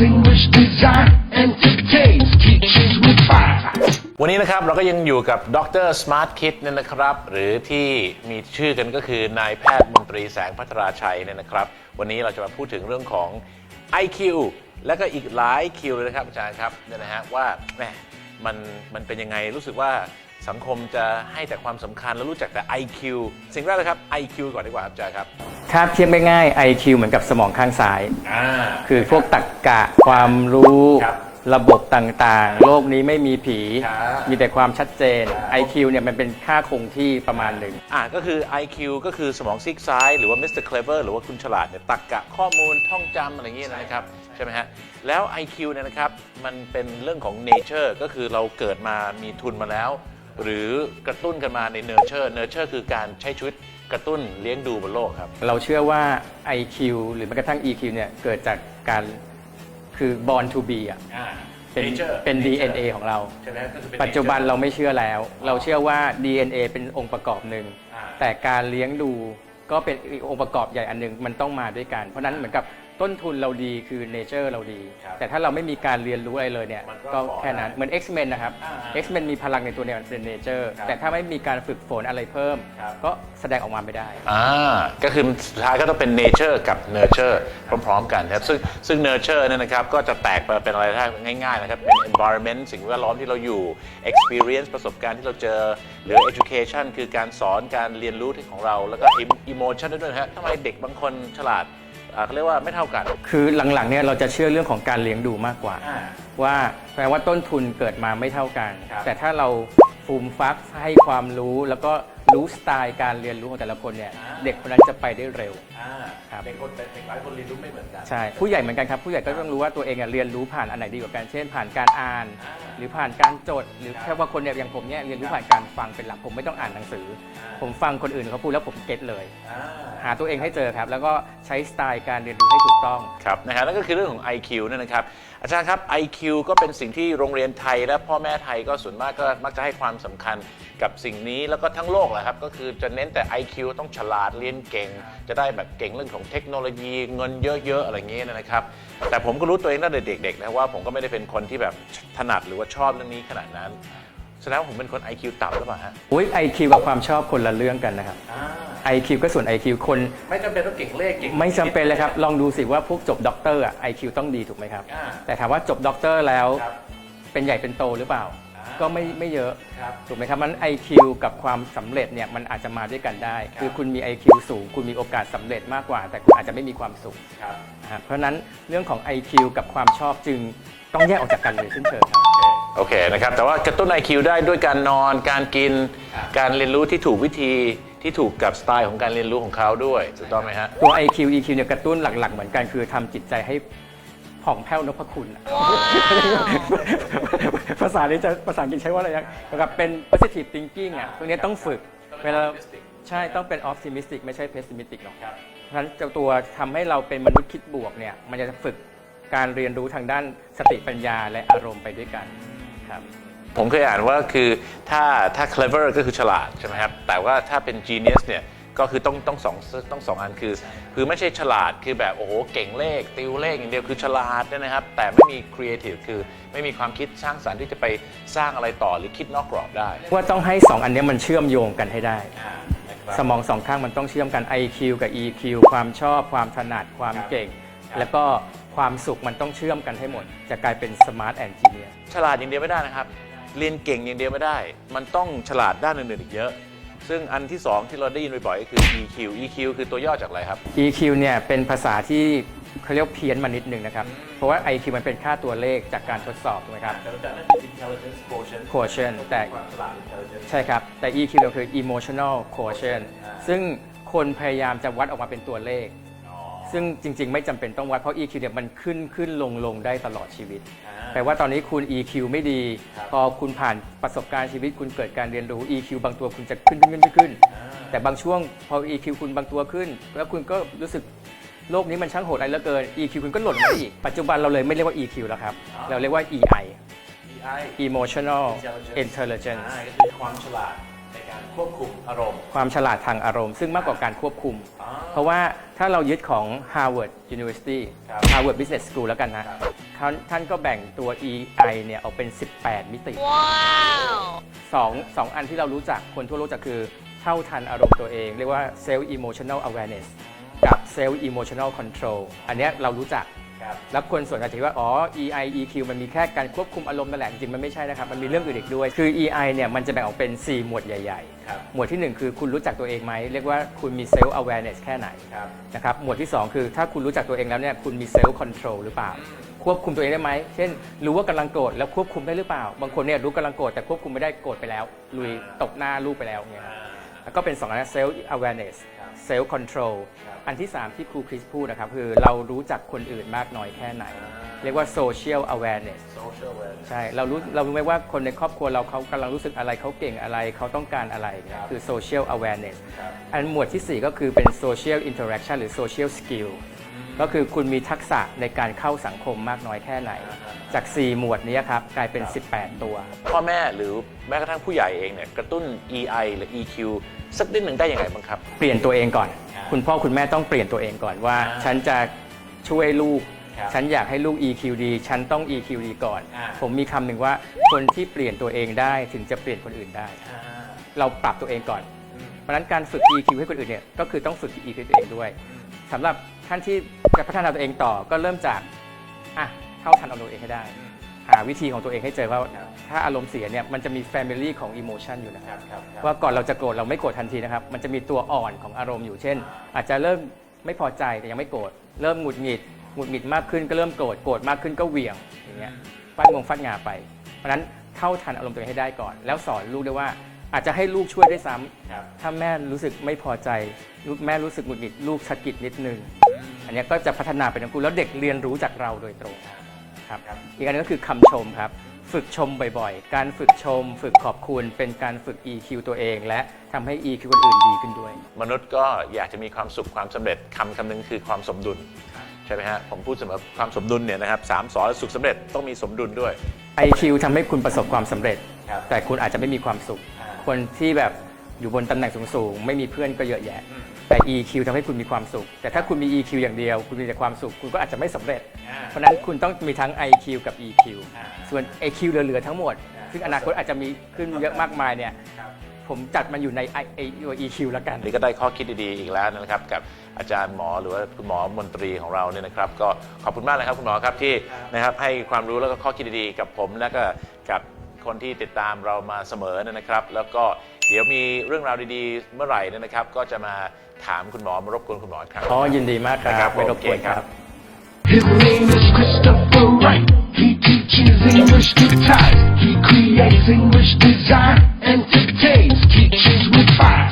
Distinguished design entertains teaches with fire. วันนี้นะครับเราก็ยังอยู่กับดร Smart Kid เนี่ยนะครับ หรือที่มีชื่อกันก็คือนายแพทย์มนตรีแสงพัทราชัยเนี่ยนะครับ วันนี้เราจะมาพูดถึงเรื่องของ IQ และก็อีกหลาย Q เลยนะครับอาจารย์ครับเนี่ยนะฮะว่าแหมมันมันเป็นยังไงรู้สึกว่า สังคมจะให้แต่ความสำคัญแล้วรู้จักแต่ IQ สิ่งแรกเลยครับ IQ ก่อนดีกว่าครับอาจารย์ครับถ้าเทียบง่ายๆ IQ เหมือนกับสมองข้างซ้าย อ่า คือพวกตรรกกะความรู้ ครับระบบต่างๆ โลกนี้ไม่มีผี ครับ มีแต่ความชัดเจนครับ IQ เนี่ยมันเป็นค่าคงที่ประมาณหนึ่ง อ่าก็คือ IQ ก็คือสมองซีกซ้าย หรือว่า Mr. Clever หรือว่าคุณฉลาดเนี่ยตักกะข้อมูลท่องจำอะไรอย่างเงี้ยนะครับ ใช่ไหมฮะ แล้ว IQ เนี่ยนะครับ มันเป็นเรื่องของ nature ก็คือเราเกิดมามีทุนมาแล้ว หรือกระตุ้นกันมาใน nurture nurture คือการใช้ชีวิตกระตุ้นเลี้ยงดูบนโลกครับ เราเชื่อว่า IQ หรือแม้กระทั่ง EQ เนี่ยเกิดจากการคือ born to be อะเป็นเป็น DNA ของเรา ใช่ไหมก็คือเป็นปัจจุบันเราไม่เชื่อแล้ว เราเชื่อว่า DNA เป็นองค์ประกอบหนึ่ง อ่า แต่การเลี้ยงดูก็เป็นอีกองค์ประกอบใหญ่อันหนึ่งมันต้องมาด้วยกัน เพราะฉะนั้นเหมือนกับ ต้นทุนเราดีคือเนเจอร์เราดี ครับแต่ถ้าเราไม่มีการเรียนรู้อะไรเลยเนี่ยมันก็ก็ฝ่อแค่นั้น ได้เหมือน X-Men นะครับ อ่า X-Men มีพลังในตัวเนี่ยมันเป็นเนเจอร์ ครับแต่ถ้าไม่มีการฝึกฝนอะไรเพิ่ม ครับ ก็แสดงออกมาไม่ได้ อ่าก็คือสุดท้ายก็ต้องเป็น nature กับ nurture พร้อมๆกันครับ ซึ่งซึ่ง nurture เนี่ยนะครับก็จะแตกไปเป็นอะไรได้ง่ายๆนะครับ เป็น environment สิ่งแวดล้อมที่เราอยู่ experience ประสบการณ์ที่เราเจอ หรือ education คือการสอนการเรียนรู้ที่ของเรา แล้วก็ emotion ด้วยนะฮะทำไมเด็กบางคนฉลาด อ่าเขาเรียกว่าไม่เท่ากัน คือหลังๆเนี่ยเราจะเชื่อเรื่องของการเลี้ยงดูมากกว่า อ่า ว่าแปลว่าต้นทุนเกิดมาไม่เท่ากัน ครับ แต่ถ้าเราฟูมฟักให้ความรู้แล้วก็รู้สไตล์การเรียนรู้ของแต่ละคนเนี่ยอ่าเด็กคนนั้นจะไปได้เร็วครับ เด็กคนเด็กหลายคนเรียนรู้ไม่เหมือนกัน ใช่ผู้ใหญ่เหมือนกันครับผู้ใหญ่ก็ต้องรู้ว่าตัวเองอะเรียนรู้ผ่านอันไหนดีกว่ากันเช่น ผ่านการอ่าน อ่าหรือผ่านการจด หรือแค่ว่าคนเนี่ยอย่างผมเนี่ยเรียนรู้ผ่านการฟังเป็นหลักผมไม่ต้องอ่านหนังสือ ผมฟังคนอื่นเขาพูดแล้วผมเก็ตเลยหาตัวเองให้เจอครับ แล้วก็ใช้สไตล์การเรียนรู้ให้ถูกต้อง ครับนะฮะนั่นก็คือเรื่องของ IQ นั่นนะครับ อาจารย์ครับ IQ ก็เป็นสิ่งที่โรงเรียนไทย และพ่อแม่ไทยก็ส่วนมากก็มักจะให้ความสำคัญกับสิ่งนี้แล้วก็ทั้งโลกแหละครับ ก็คือจะเน้นแต่ IQ ต้องฉลาดเรียนเก่ง จะได้แบบเก่งเรื่องของเทคโนโลยีเงินเยอะๆอะไรอย่างเงี้ยนะครับ แต่ผมก็รู้ตัวเองตั้งแต่เด็กๆนะว่าผมก็ไม่ได้เป็นคนที่แบบถนัดหรือว่าชอบเรื่องนี้ขนาดนั้นแสดงว่าผมเป็นคน IQ ต่ำหรือเปล่าฮะ อุ้ย IQ กับความชอบคนละเรื่องกันนะครับ IQ ก็ส่วน IQ คนไม่จำเป็นต้องเก่งเลขเก่ง ไม่จำเป็นเลยครับ ลองดูสิว่าพวกจบด็อกเตอร์อะ IQ ต้องดีถูกไหมครับ อ่า แต่ถามว่าจบด็อกเตอร์แล้วครับ เป็นใหญ่เป็นโตหรือเปล่า อ่า ก็ไม่ไม่เยอะ ครับ ถูกไหมครับ มัน IQ กับความสำเร็จเนี่ยมันอาจจะมาด้วยกันได้ ครับ คือคุณมี IQ สูง คุณมีโอกาสสำเร็จมากกว่า แต่คุณอาจจะไม่มีความสุขครับนะฮะเพราะฉะนั้นเรื่องของ IQ กับความชอบจึงต้องแยกออกจากกันเลยสิ้นเชิงครับ โอเคนะครับ แต่ว่ากระตุ้น IQ ได้ด้วยการนอน การกินการเรียนรู้ที่ถูกวิธี ที่ถูกกับสไตล์ของการเรียนรู้ของเขาด้วยถูกต้องไหมฮะ ตัว IQ EQ เนี่ยกระตุ้นหลัก ๆ เหมือนกันคือทำจิตใจให้ผ่องแผ้วนพคุณอะภาษานี้จะภาษาอังกฤษใช้ว่าอะไรนะกับเป็น positive thinking อะตรงนี้ต้องฝึกเวลาใช่ต้องเป็น optimistic ไม่ใช่ pessimistic หรอกครับเพราะฉะนั้นเจ้าตัวทำให้เราเป็นมนุษย์คิดบวกเนี่ยมันจะฝึกการเรียนรู้ทางด้านสติปัญญาและอารมณ์ไปด้วยกันครับ ผมเคยอ่านว่าคือถ้าถ้า clever ก็คือฉลาดใช่ไหมครับแต่ว่าถ้าเป็น genius เนี่ยก็คือต้องต้องสองต้องสองอันคือ คือไม่ใช่ฉลาดคือแบบโอ้โหเก่งเลข ติวเลขอย่างเดียวคือฉลาดเนยนะครับ แต่ไม่มี creative คือไม่มีความคิดสร้างสรรค์ที่จะไปสร้างอะไรต่อหรือคิดนอกกรอบได้ว่าต้องให้ 2 อันเนี้ยมันเชื่อมโยงกันให้ได้ สมองสองข้างมันต้องเชื่อมกัน IQ กับ EQ ความชอบความถนัดความเก่ง แล้วก็ความสุขมันต้องเชื่อมกันให้หมด จะกลายเป็น Smart and Genius ฉลาดอย่างเดียวไม่ได้นะครับ เรียนเก่งอย่างเดียวไม่ได้ มันต้องฉลาดด้านอื่นๆอีกเยอะ ซึ่งอันที่สองที่เราได้ยินบ่อยๆก็คือ EQ EQ คือตัวย่อจากอะไรครับ EQ เนี่ยเป็นภาษาที่เขาเรียกว่าเพี้ยนมานิดนึงนะครับ เพราะว่า IQ มันเป็นค่าตัวเลขจากการทดสอบถูกไหมครับ intelligence quotient quotient แต่ ความฉลาด intelligence ใช่ครับ แต่ EQ เราคือ emotional quotient ซึ่งคนพยายามจะวัดออกมาเป็นตัวเลข ซึ่งจริง ๆ ไม่จำเป็นต้องวัดเพราะ EQ เนี่ยมันขึ้นขึ้นลงลงได้ตลอดชีวิตแปลว่าตอนนี้คุณ EQ ไม่ดีพอคุณผ่านประสบการณ์ชีวิต คุณเกิดการเรียนรู้ EQ บางตัวคุณจะขึ้นขึ้นขึ้นขึ้นแต่บางช่วงพอ EQ คุณบางตัวขึ้น แล้วคุณก็รู้สึกโลกนี้มันช่างโหดอะไรเหลือเกิน EQ คุณก็หล่นมาอีก ปัจจุบันเราเลยไม่เรียกว่า EQ แล้วครับ เราเรียกว่า EI EI emotional Intelligence intelligence อ่าก็คือความฉลาด ในการควบคุมอารมณ์ ความฉลาดทางอารมณ์ ซึ่งมากกว่าการควบคุมเพราะว่าถ้าเรายึดของ Harvard University ครับ Harvard Business School แล้วกันนะครับคท่านท่านก็แบ่งตัว EI เนี่ยออกเป็น 18 มิติสองสองอันที่เรารู้จักคนทั่วโลกจะคือเท่าทันอารมณ์ตัวเอง เรียกว่า self emotional awareness กับ self emotional control อันเนี้ยเรารู้จักครับ แล้วคนส่วนใหญ่จะคิดว่า อ๋อ EI EQ มันมีแค่การควบคุมอารมณ์นั่นแหละจริงๆมันไม่ใช่นะครับ มันมีเรื่องอื่นอีกด้วย คือ EI เนี่ยมันจะแบ่งออกเป็น 4 หมวดใหญ่ครับๆหมวดทีหนึ่1 คือคุณรู้จักตัวเองไหม เรียกว่าคุณมี self awareness แค่ไหนครับนะครับ หมวดที่ 2 คือถ้าคุณรู้จักตัวเองแล้วเนี่ยคุณมี self control หรือเปล่า ควบคุมตัวเองได้ไหม เช่น รู้ว่ากำลังโกรธแล้วควบคุมได้หรือเปล่า บางคนเนี่ยรู้กำลังโกรธแต่ควบคุมไม่ได้โกรธไปแล้ว ลุยตบหน้าลูกไปแล้วเนี่ยครับ แล้วก็เป็น2อันนะ self awareness ครับ self control ครับอันที่ 3 ที่ครูคริสพูดนะครับ คือเรารู้จักคนอื่นมากน้อยแค่ไหน เรียกว่า social awareness social awareness ใช่เรารู้เรารู้ไหมว่าคนในครอบครัวเราเขากำลังรู้สึกอะไรเขาเก่งอะไรเขาต้องการอะไรเนี่ยครับคือ social awareness ครับอันหมวดที่ 4 ก็คือเป็น social interaction หรือ social skill ก็คือคุณมีทักษะในการเข้าสังคมมากน้อยแค่ไหน จาก 4 หมวดนี้ครับกลายเป็น 18 ตัว พ่อแม่หรือแม้กระทั่งผู้ใหญ่เองเนี่ยกระตุ้น EI หรือ EQ สักนิดหนึ่งได้ยังไงบ้างครับ เปลี่ยนตัวเองก่อนอ่าคุณพ่อคุณแม่ต้องเปลี่ยนตัวเองก่อนว่าอ่าฉันจะช่วยลูกครับฉันอยากให้ลูก EQ ดีฉันต้อง EQ ดีก่อนอ่าผมมีคำหนึ่งว่าคนที่เปลี่ยนตัวเองได้ถึงจะเปลี่ยนคนอื่นได้ เราปรับตัวเองก่อน เพราะฉะนั้นการฝึก EQ ให้คนอื่นเนี่ยก็คือต้องฝึก EQ ตัวเองด้วยสำหรับ ท่านที่จะพัฒนาตัวเองต่อก็เริ่มจากอะเท่าทันอารมณ์ตัวเองให้ได้ หาวิธีของตัวเองให้เจอว่าถ้าอารมณ์เสียเนี่ยมันจะมี family ของ emotion อยู่นะครับครับครับ ว่าก่อนเราจะโกรธเราไม่โกรธทันทีนะครับ มันจะมีตัวอ่อนของอารมณ์อยู่เช่น อาจจะเริ่มไม่พอใจแต่ยังไม่โกรธเริ่มหงุดหงิดหงุดหงิดมากขึ้นก็เริ่มโกรธโกรธมากขึ้นก็เหวี่ยงอย่างเงี้ยฟัดงวงฟัดงาไป เพราะฉะนั้นเท่าทันอารมณ์ตัวเองให้ได้ก่อน แล้วสอนลูกด้วยว่าอาจจะให้ลูกช่วยด้วยซ้ำครับถ้าแม่รู้สึกไม่พอใจ ลูกแม่รู้สึกหงุดหงิดลูกสะกิดนิดนึง อันเนี้ยก็จะพัฒนาเป็นทั้งคู่แล้วเด็กเรียนรู้จากเราโดยตรงครับครับอีกอันนึงก็คือคำชมครับ ฝึกชมบ่อยๆ การฝึกชม ฝึกขอบคุณเป็นการฝึก EQ ตัวเอง และทำให้ EQ คนอื่นดีขึ้นด้วย มนุษย์ก็อยากจะมีความสุขความสำเร็จคำคำหนึงคือความสมดุลใช่ไหมฮะผมพูดเสมอความสมดุลเนี่ยนะครับสามสอนสุขสำเร็จต้องมีสมดุลด้วย IQ ทำให้คุณประสบความสำเร็จครับแต่คุณอาจจะไม่มีความสุขอ่าคนที่แบบ อยู่บนตำแหน่งสูงๆ ไม่มีเพื่อนก็เยอะแยะ แต่ EQ ทำให้คุณมีความสุข แต่ถ้าคุณมี EQ อย่างเดียว คุณมีแต่ความสุข คุณก็อาจจะไม่สำเร็จ เพราะฉะนั้นคุณต้องมีทั้ง IQ กับ EQ อ่าส่วน IQ เหลือๆทั้งหมด ซึ่งอนาคตอาจจะมีขึ้นเยอะมากมายเนี่ย ผมจัดมันอยู่ใน I- I- EQ แล้วกันอันนี้ก็ได้ข้อคิดดีๆ อีกแล้วนะครับกับอาจารย์หมอหรือว่าคุณหมอมนตรีของเราเนี่ยนะครับ ก็ขอบคุณมากเลยครับคุณหมอครับที่นะครับให้ความรู้แล้วก็ข้อคิดดีๆกับผมและก็กับคนที่ติดตามเรามาเสมอนะครับ แล้วก็ เดี๋ยวมีเรื่องราวดีๆ เมื่อไหร่เนี่ยนะครับ ก็จะมาถามคุณหมอมารบกวนคุณหมออีกครับ อ๋อยินดีมากคนะครัรับบไม่รบกวนครับ โอเคครับ His name is Christopher Wright. He teaches English to tie. He creates English design entertains teachers with fire.